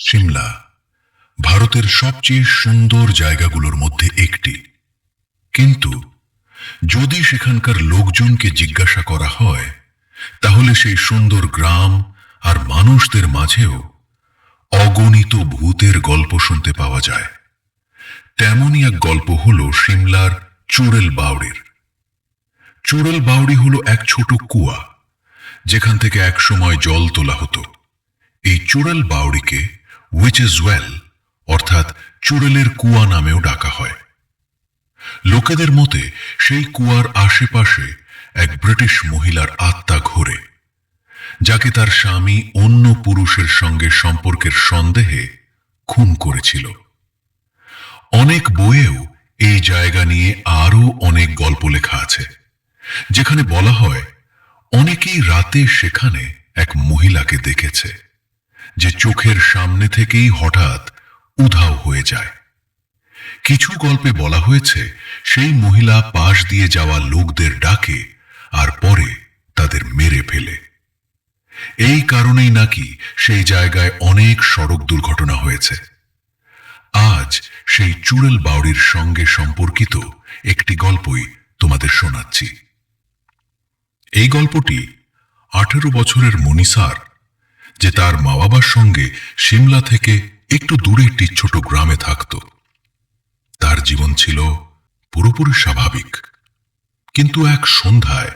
সিমলা, ভারতের সবচেয়ে সুন্দর জায়গাগুলোর মধ্যে একটি। কিন্তু যদি সেখানকার লোকজনকে জিজ্ঞাসা করা হয়, তাহলে সেই সুন্দর গ্রাম আর মানুষদের মাঝেও অগণিত ভূতের গল্প শুনতে পাওয়া যায়। তেমনই এক গল্প হল সিমলার চুড়েল বাউড়ির। চুড়েল বাউড়ি হল এক ছোট কুয়া, যেখান থেকে এক সময় জল তোলা হতো। এই চুড়েল বাউড়িকে উইচেস ওয়েল অর্থাৎ চুড়েলের কুয়া নামেও ডাকা হয়। লোকেদের মতে, সেই কুয়ার আশেপাশে এক ব্রিটিশ মহিলার আত্মা ঘোরে, যাকে তার স্বামী অন্য পুরুষের সঙ্গে সম্পর্কের সন্দেহে খুন করেছিল। অনেক বইয়েও এই জায়গা নিয়ে আরও অনেক গল্প লেখা আছে, যেখানে বলা হয়, অনেকেই রাতে সেখানে এক মহিলাকে দেখেছে। যে চোখের সামনে থেকেই হঠাৎ উধাও হয়ে যায়। কিছু গল্পে বলা হয়েছে, সেই মহিলা পাশ দিয়ে যাওয়া লোকদের ডাকে আর পরে তাদের মেরে ফেলে। এই কারণেই নাকি সেই জায়গায় অনেক সড়ক দুর্ঘটনা হয়েছে। আজ সেই চুড়েল বাউড়ির সঙ্গে সম্পর্কিত একটি গল্পই তোমাদের শোনাচ্ছি। এই গল্পটি আঠেরো বছরের মনিসার যে তার মা বাবার সঙ্গে সিমলা থেকে একটু দূরে একটি ছোট গ্রামে থাকত। তার জীবন ছিল পুরোপুরি স্বাভাবিক। কিন্তু এক সন্ধ্যায়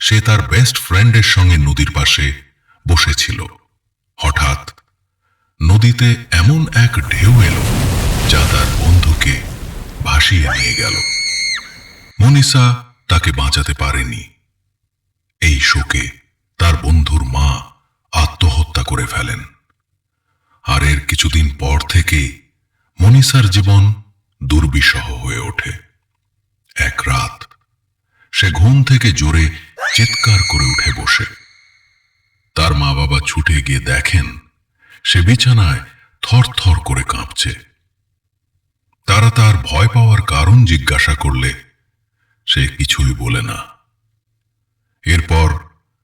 সে তার বেস্ট ফ্রেন্ডের সঙ্গে নদীর পাশে বসেছিল। হঠাৎ নদীতে এমন এক ঢেউ এলো যা তার বন্ধুকে ভাসিয়ে নিয়ে গেল। মনীষা তাকে বাঁচাতে পারেনি। এই শোকে তার বন্ধুর মা আত্মহত্যা করে ফেলেন। আর এর কিছুদিন পর থেকেই মনীষার জীবন দুর্বিষহ হয়ে ওঠে। এক রাত সে ঘুম থেকে জোরে চিৎকার করে উঠে বসে। তার মা বাবা ছুটে গিয়ে দেখেন সে বিছানায় থর থর করে কাঁপছে। তারা তার ভয় পাওয়ার কারণ জিজ্ঞাসা করলে সে কিছুই বলে না। এরপর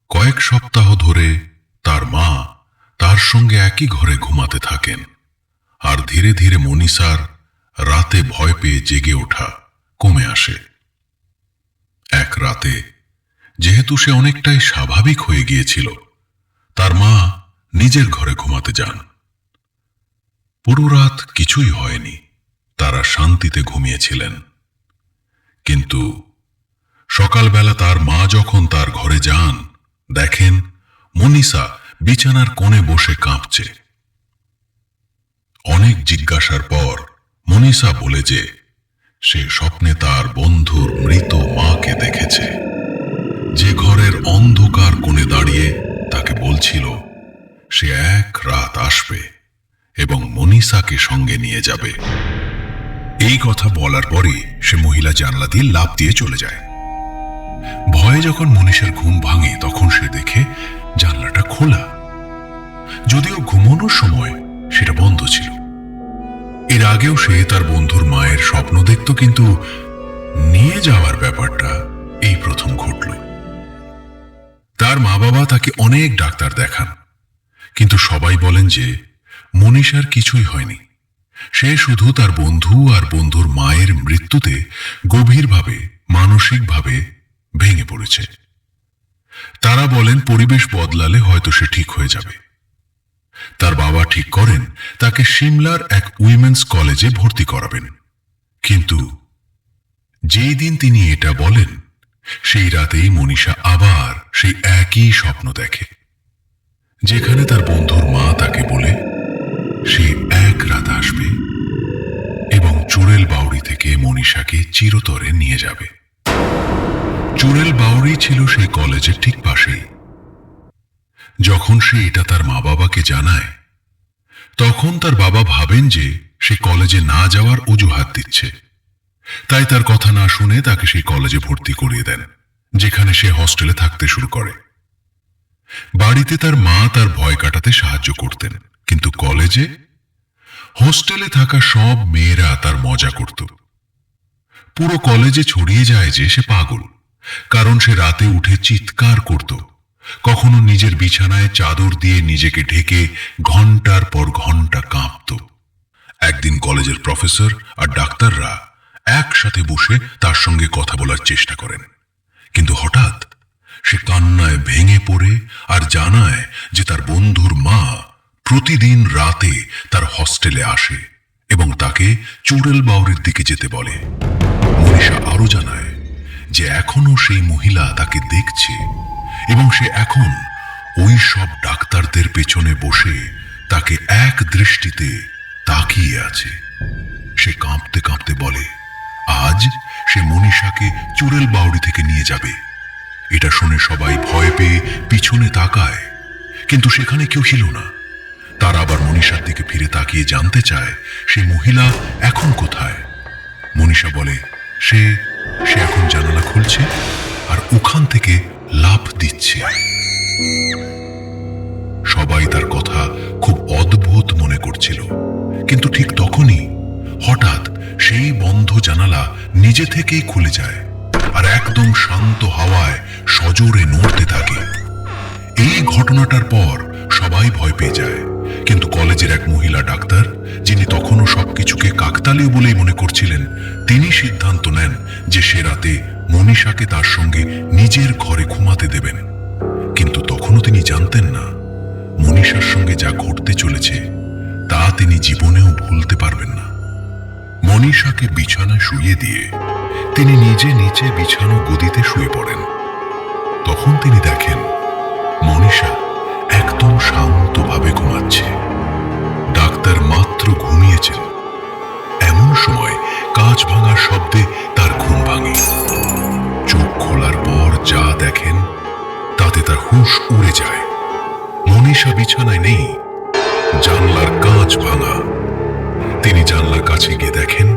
কয়েক সপ্তাহ ধরে তার মা তার সঙ্গে একই ঘরে ঘুমাতে থাকেন। আর ধীরে ধীরে মনীষার রাতে ভয় পেয়ে জেগে ওঠা কমে আসে। এক রাতে, যেহেতু সে অনেকটাই স্বাভাবিক হয়ে গিয়েছিল, তার মা নিজের ঘরে ঘুমাতে যান। পুরো রাত কিছুই হয়নি, তারা শান্তিতে ঘুমিয়েছিলেন। কিন্তু সকালবেলা তার মা যখন তার ঘরে যান, দেখেন মনীষা বিছানার কোণে বসে কাঁপছে। অনেক জিজ্ঞাসার পর মনীষা বলে যে, সে স্বপ্নে তার বন্ধুর মৃত মাকে দেখেছে। যে ঘরের অন্ধকার কোণে দাঁড়িয়ে তাকে বলছিল, সে এক রাত আসবে এবং মনীষাকে সঙ্গে নিয়ে যাবে। এই কথা বলার পরই সে মহিলা জানলা দিয়ে লাভ দিয়ে চলে যায়। ভয়ে যখন মনীষার ঘুম ভাঙে, তখন সে দেখে জানলাটা খোলা। যদিও ঘুমানোর সময় সেটা বন্ধ ছিল। এর আগেও সে তার বন্ধুর মায়ের স্বপ্ন দেখত, কিন্তু নিয়ে যাওয়ার ব্যাপারটা এই প্রথম ঘটল। তার মা বাবা তাকে অনেক ডাক্তার দেখান, কিন্তু সবাই বলেন যে মনীষার কিছুই হয়নি। সে শুধু তার বন্ধু আর বন্ধুর মায়ের মৃত্যুতে গভীরভাবে, মানসিকভাবে ভেঙে পড়েছে। তারা বলেন, পরিবেশ বদলালে হয়তো সে ঠিক হয়ে যাবে। তার বাবা ঠিক করেন, তাকে সিমলার এক উইমেন্স কলেজে ভর্তি করাবেন। কিন্তু যেই দিন তিনি এটা বলেন, সেই রাতেই মনীষা আবার সেই একই স্বপ্ন দেখে, যেখানে তার বন্ধুর মা তাকে বলে, সে এক রাত আসবে এবং চোরেল বাউড়ি থেকে মনীষাকে চিরতরে নিয়ে যাবে। চুড়েল বাউড়ি ছিল সেই কলেজের ঠিক পাশেই। যখন সে এটা তার মা বাবাকে জানায়, তখন তার বাবা ভাবেন যে সে কলেজে না যাওয়ার অজুহাত দিচ্ছে। তাই তার কথা না শুনে তাকে সেই কলেজে ভর্তি করিয়ে দেন, যেখানে সে হস্টেলে থাকতে শুরু করে। বাড়িতে তার মা তার ভয় কাটাতে সাহায্য করতেন, কিন্তু কলেজে হোস্টেলে থাকা সব মেয়েরা তার মজা করত। পুরো কলেজে ছড়িয়ে যায় যে সে পাগল। কারণ সে রাতে উঠে চিৎকার করত। কখনো নিজের বিছানায় চাদর দিয়ে নিজেকে ঢেকে ঘণ্টার পর ঘণ্টা কাঁপত। একদিন কলেজের প্রফেসর আর ডাক্তাররা একসাথে বসে তার সঙ্গে কথা বলার চেষ্টা করেন। কিন্তু হঠাৎ সে কান্নায় ভেঙে পড়ে আর জানায় যে তার বন্ধুর মা প্রতিদিন রাতে তার হস্টেলে আসে এবং তাকে চুড়েল বাউরির দিকে যেতে বলে। মনীষা আরও জানায় যে এখনও সেই মহিলা তাকে দেখছে এবং সে এখন ওই সব ডাক্তারদের পেছনে বসে তাকে এক দৃষ্টিতে তাকিয়ে আছে। সে কাঁপতে কাঁপতে বলে, আজ সে মনীষাকে চুড়েল বাউরি থেকে নিয়ে যাবে। এটা শুনে সবাই ভয় পেয়ে পিছনে তাকায়। কিন্তু সেখানে কেউ ছিল না। তারা আবার মনীষার দিকে ফিরে তাকিয়ে জানতে চায়, সে মহিলা এখন কোথায়? মনীষা বলে, সে সে এখন জানালা খুলছে আর ওখান থেকে লাভ দিচ্ছে। সবাই তার কথা খুব অদ্ভুত মনে করছিল। কিন্তু ঠিক তখনই হঠাৎ সেই বন্ধ জানালা নিজে থেকেই খুলে যায় আর একদম শান্ত হাওয়ায় সজোরে নড়তে থাকে। এই ঘটনাটার পর সবাই ভয় পেয়ে যায়। কলেজের এক মহিলা ডাক্তার, যিনি তখনও সবকিছুকে কাকতালীয় বলেই মনে করছিলেন, তিনি সিদ্ধান্ত নেন যে সে রাতে মনীষাকে তার সঙ্গে নিজের ঘরে ঘুমাতে দেবেন। কিন্তু তখনও তিনি জানতেন না, মনীষার সঙ্গে যা ঘটতে চলেছে, তা তিনি জীবনেও ভুলতে পারবেন না। মনীষাকে বিছানায় শুয়ে দিয়ে তিনি নিজে নিচে বিছানো গদিতে শুয়ে পড়েন। তখন তিনি দেখেন মনীষা একদম শান্তভাবে ঘুমাচ্ছে। মাত্র ঘুমিয়েছেন এমন সময় কাঁচ ভাঙার শব্দে তার ঘুম ভাঙে। চোখ খোলার পর যা দেখেন, তাতে তার হুঁশ উড়ে যায়। মনীষা বিছানায় নেই, জানলার কাঁচ ভাঙা। তিনি জানলার কাছে গিয়ে দেখেন,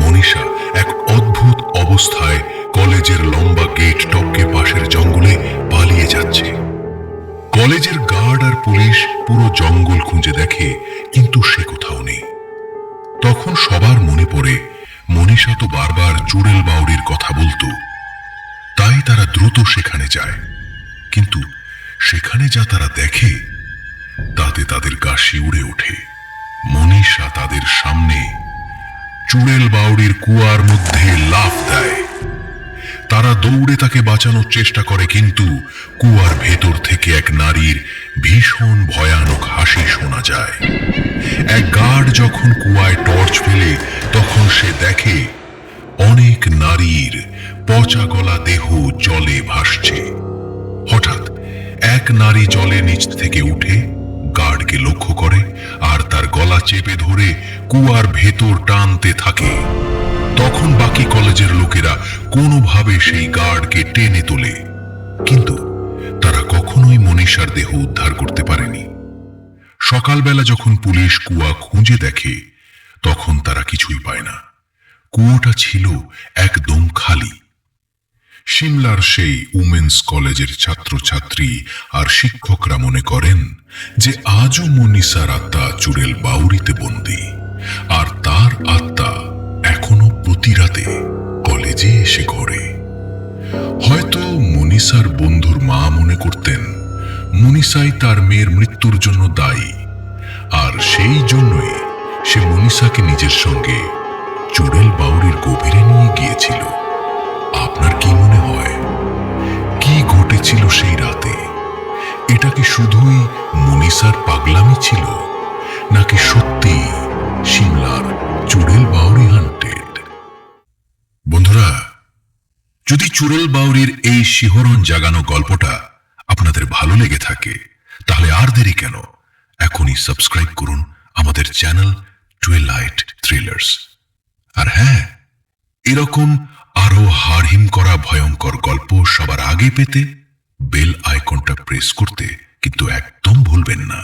মনীষা এক অদ্ভুত অবস্থায় কলেজের লম্বা গেট টপকে পাশের জঙ্গলে পালিয়ে যাচ্ছে। কলেজের গার্ড আর পুলিশ পুরো জঙ্গল খুঁজে দেখে, কিন্তু সে কোথাও নেই। তখন সবার মনে পড়ে, মনীষা তো বারবার চুড়েল বাউরির কথা বলতো। তাই তারা দ্রুত সেখানে যায়। কিন্তু সেখানে যা তারা দেখে, তাতে তাদের গা শিউড়ে ওঠে। মনীষা তাদের সামনে চুড়েল বাউরির কুয়ার মধ্যে লাফ দেয়। তারা দৌড়ে তাকে বাঁচানোর চেষ্টা করে, কিন্তু কুয়ার ভেতর থেকে এক নারীর ভীষণ ভয়ানক হাসি শোনা যায়। এক গার্ড যখন কুয়ায় টর্চ ফেলে, তখন সে দেখে অনেক নারীর পচা গলা দেহ জলে ভাসছে। হঠাৎ এক নারী জলে নিচ থেকে উঠে গার্ডকে লক্ষ্য করে আর তার গলা চেপে ধরে কুয়ার ভেতর টানতে থাকে। তখন বাকি কলেজের লোকেরা কোনোভাবে সেই গার্ডকে টেনে তোলে। কিন্তু তারা কখনোই মনীষার দেহ উদ্ধার করতে পারেনি। সকালবেলা যখন পুলিশ কুয়া খুঁজে দেখে, তখন তারা কিছুই পায় না। কুয়োটা ছিল একদম খালি। সিমলার সেই উমেন্স কলেজের ছাত্রছাত্রী আর শিক্ষকরা মনে করেন যে আজও মনীষার আত্মা চুড়েল বাউরিতে বন্দী, আর তার আত্মা প্রতি রাতে কলেজে এসে ঘরে। হয়তো মনীষার বন্ধুর মা মনে করতেন, মনীষাই তার মেয়ের মৃত্যুর জন্য দায়ী। আর সেই জন্যই সে মনীষাকে নিজের সঙ্গে চুড়েল বাউরির গভীরে নিয়ে গিয়েছিল। আপনার কি মনে হয়? কি ঘটেছিল সেই রাতে? এটা কি শুধুই মনীষার পাগলামি ছিল, নাকি সত্যি সিমলার চোরেল বাউরি যদি চুড়েল বাউরির এই শিহরণ জাগানো গল্পটা আপনাদের ভালো লেগে থাকে, তাহলে আর দেরি কেন? এখনই সাবস্ক্রাইব করুন আমাদের চ্যানেল টুয়েলাইট থ্রিলার্স আর হ্যাঁ এরকম আরও হারহিম করা ভয়ঙ্কর গল্প সবার আগে পেতে বেল আইকনটা প্রেস করতে কিন্তু একদম ভুলবেন না।